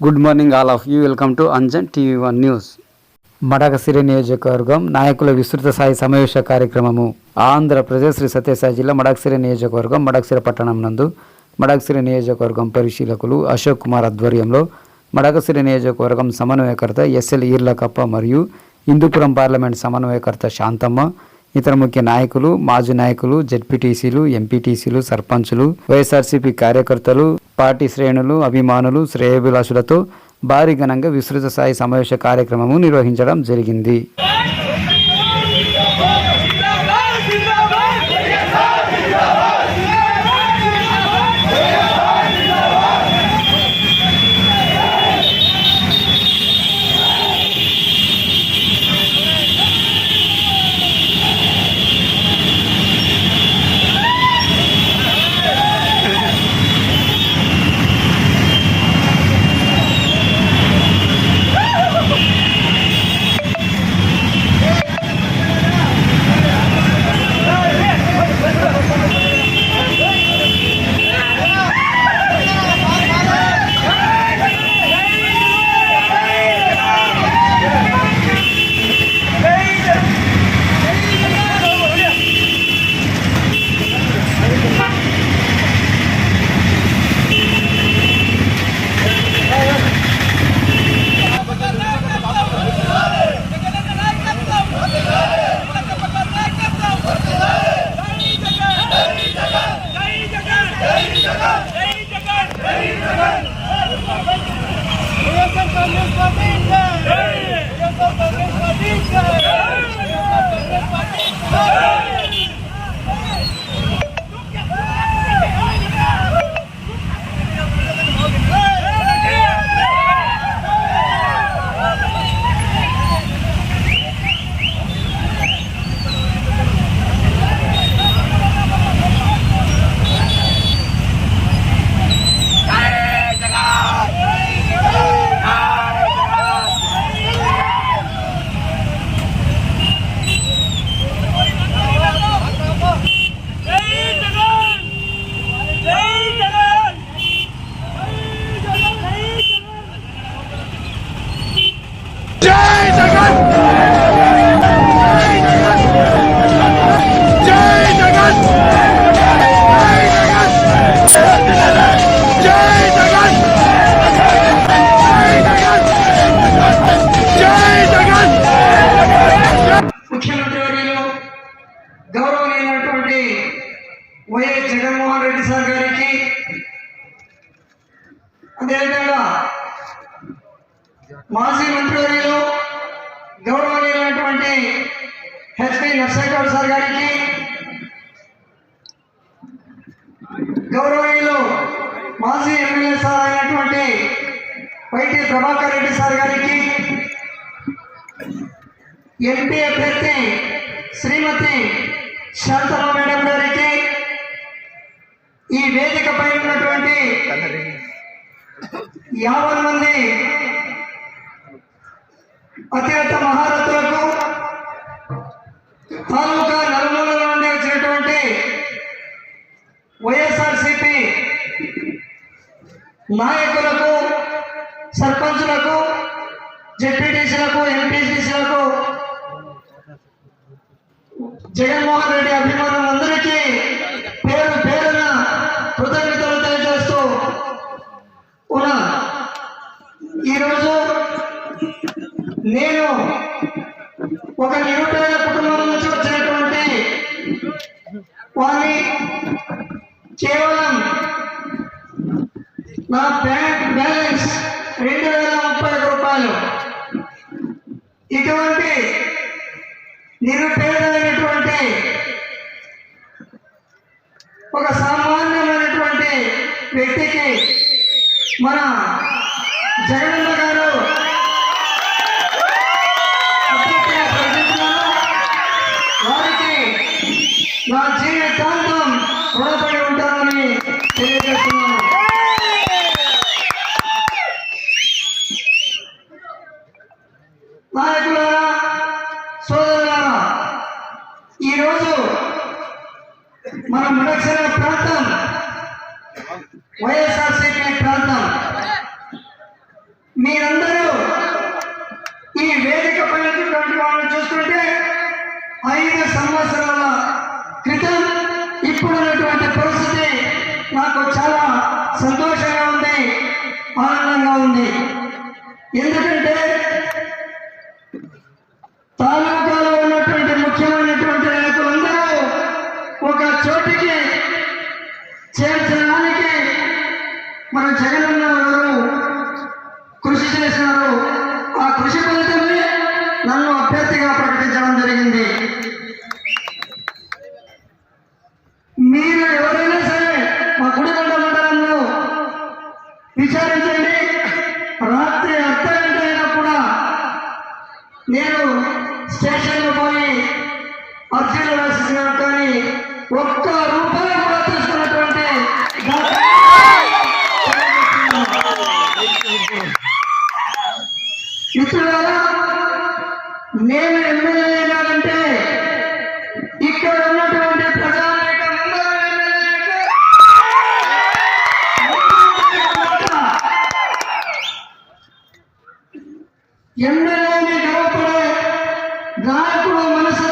Good morning all of you welcome to Anjan TV one news Madakasira నియోజకవర్గం నాయకుల విస్తృత స్థాయి సమావేశ కార్యక్రమము ఆంధ్రప్రదేశ్ శ్రీ సత్యసాయి జిల్లా మడకసిరి నియోజకవర్గం మడకసిరి పట్టణం నందు మడకసిరి నియోజకవర్గం పరిశీలకులు అశోక్ కుమార్ ఆధ్వర్యంలో మడకసిరి నియోజకవర్గం సమన్వయకర్త ఎస్ఎల్ ఈర్లకప్ప మరియు హిందూపురం పార్లమెంట్ సమన్వయకర్త శాంతమ్మ ఇతర ముఖ్య నాయకులు మాజీ నాయకులు జడ్పీటీసీలు ఎంపీటీసీలు సర్పంచులు వైఎస్ఆర్సీపీ కార్యకర్తలు పార్టీ శ్రేణులు అభిమానులు శ్రేయాభిలాషులతో భారీ ఘనంగా విస్తృత స్థాయి సమావేశ కార్యక్రమము నిర్వహించడం జరిగింది. మాజీ మంత్రివర్యులు గౌరవనీయులైనటువంటి హెచ్పి నర్సగౌడ్ సార్ గారికి గౌరవనీయులు మాజీ ఎమ్మెల్యే సార్ అయినటువంటి వైటి ప్రభాకర్ రెడ్డి సార్ గారికి ఎంపీ అభ్యర్థి శ్రీమతి శాంతమ్మ మేడం గారికి ఈ వేదికపై ఉన్నటువంటి యాభై మంది అత్యంత మహారథులకు తాలూకా నలుమూల నుండి వచ్చినటువంటి వైఎస్ఆర్సిపి నాయకులకు సర్పంచులకు జెడ్పీటీసీలకు ఎంపీటీసీలకు జగన్మోహన్ రెడ్డి అభిమానులందరికీ నేను ఒక నిరుపేద కుటుంబం నుంచి వచ్చినటువంటి వారిని కేవలం నా బ్యాంక్ బ్యాలెన్స్ రెండు వేల ముప్పై ఒక్క రూపాయలు. ఇటువంటి నిరుపేదైనటువంటి ఒక సామాన్యమైనటువంటి వ్యక్తికి మన జగన్ గారు తెలియజేస్తున్నాను నాయకులారా సోదరులారా ఈరోజు మన ముడక్షర ప్రాంతం వైఎస్ఆర్సీపీ ప్రాంతం. మీరందరూ ఈ వేదిక పైనటువంటి వాళ్ళని చూస్తుంటే ఐదు సంవత్సరాల క్రితం ఇప్పుడున్నటువంటి పరిస్థితి నాకు చాలా సంతోషంగా ఉంది ఆనందంగా ఉంది. ఎందుకంటే గర్వపడే గాయకుడు మనసు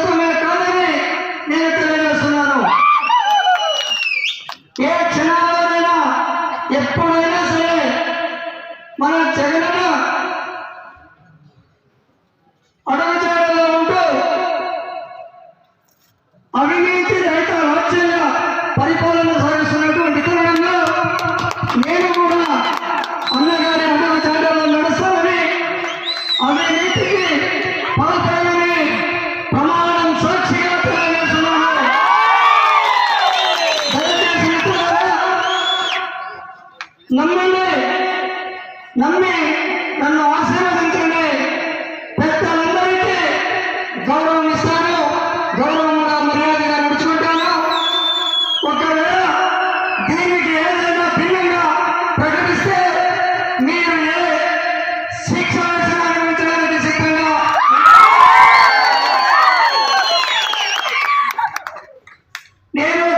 నేను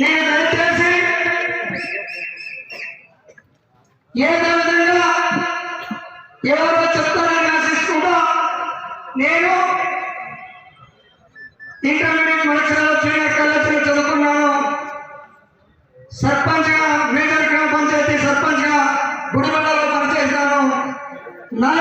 నేను దయచేసి విధంగా ఎవరో చెప్తారని ఆశిస్తుంటా నేను ఇంటర్మీడియట్ పరీక్షలో చదువుకున్నాను సర్పంచ్గా మేజర్ గ్రామ పంచాయతీ సర్పంచ్గా గుడిమండలో పనిచేశాను నా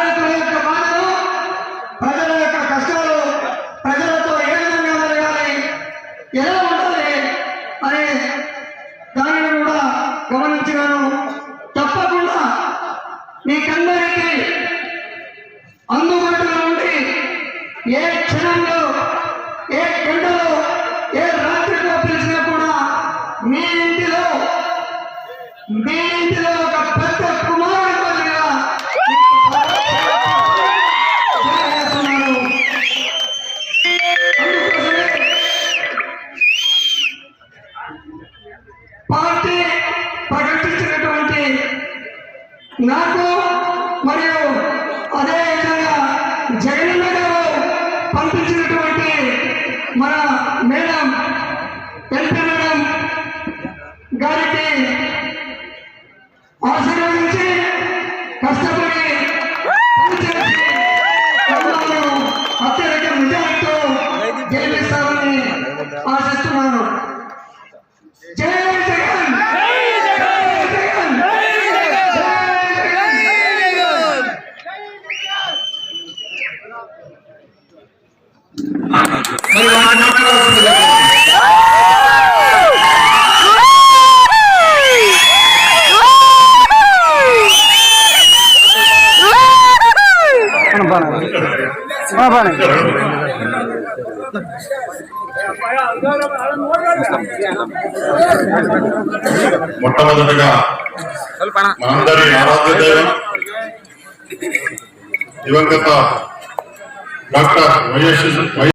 నాకు మరియు అదే విధంగా జగనన్న గారు పంపించినటువంటి మన మేడం ఎంపీ మేడం గారికి ఆశీర్వదించి కష్టపడి అత్యధిక విజయంతో గెలిపిస్తామని ఆశిస్తున్నాను. జై మొట్టమొదటిగా మనందరి ఆరాధ్య దైవం దివంగత డాక్టర్ వైఎస్ వై